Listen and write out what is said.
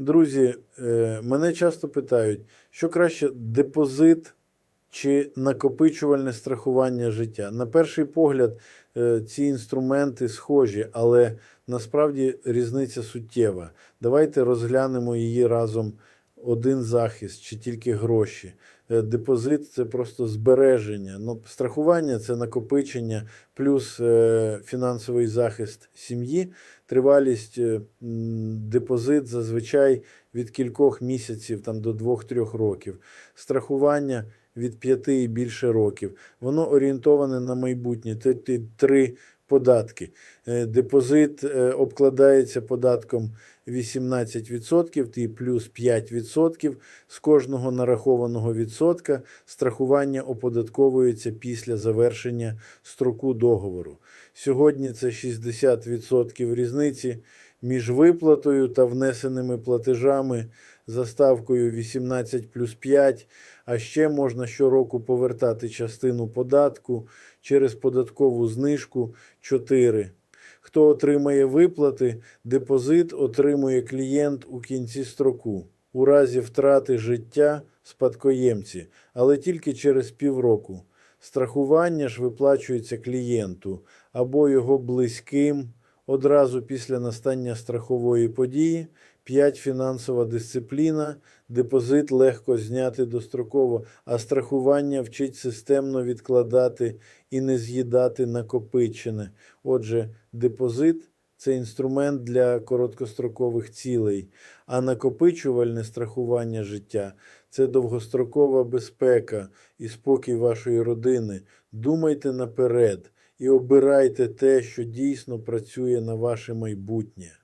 Друзі, е, мене часто питають, що краще депозит чи накопичувальне страхування життя. На перший погляд, е, ці інструменти схожі, але насправді різниця суттєва. Давайте розглянемо її разом. Один захист чи тільки гроші. Е, Депозит це просто збереження. Ну, страхування це накопичення, плюс е, фінансовий захист сім'ї. Тривалість е, депозит зазвичай від кількох місяців там, до 2-3 років. Страхування від 5 і більше років. Воно орієнтоване на майбутнє. Це три податки. Е, Депозит е, обкладається податком 18% і плюс 5% з кожного нарахованого відсотка. Страхування оподатковується після завершення строку договору. Сьогодні це 60% різниці між виплатою та внесеними платежами за ставкою 18 плюс 5, а ще можна щороку повертати частину податку через податкову знижку 4. Хто отримає виплати, депозит отримує клієнт у кінці строку. У разі втрати життя спадкоємці, але тільки через півроку. Страхування ж виплачується клієнту або його близьким одразу після настання страхової події. 5. Фінансова дисципліна. Депозит легко зняти достроково, а страхування вчить системно відкладати і не з'їдати накопичене. Отже, депозит це інструмент для короткострокових цілей, а накопичувальне страхування життя це довгострокова безпека і спокій вашої родини. Думайте наперед і обирайте те, що дійсно працює на ваше майбутнє.